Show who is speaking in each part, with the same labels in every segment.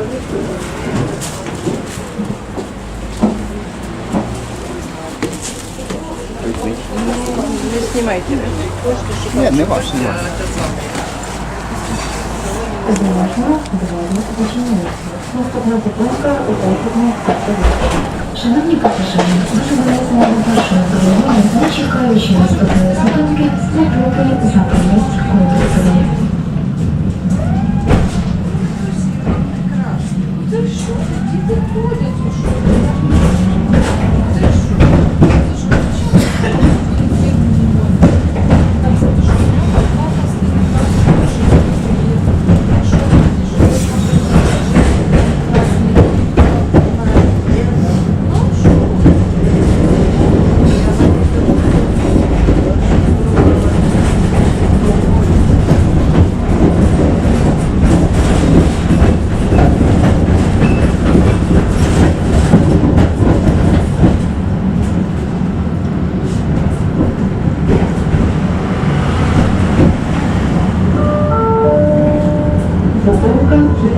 Speaker 1: Не знімайте.
Speaker 2: Ні, не ваш, не ваш.
Speaker 3: Шановні пасажири, дуже вас на першому коридорі, чекаючи вас показники, спробуйте запам'ять.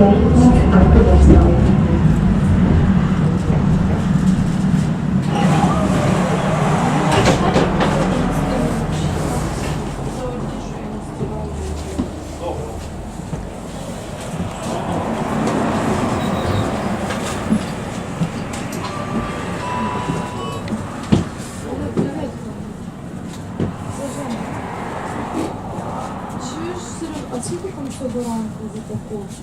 Speaker 3: Зупинка західній автовишці.
Speaker 4: Чуєш, Серег, а скільки там ще до ранку запаковці?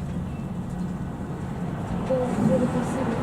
Speaker 4: 27?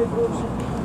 Speaker 4: Ну, не помню, 25
Speaker 1: Не дуже.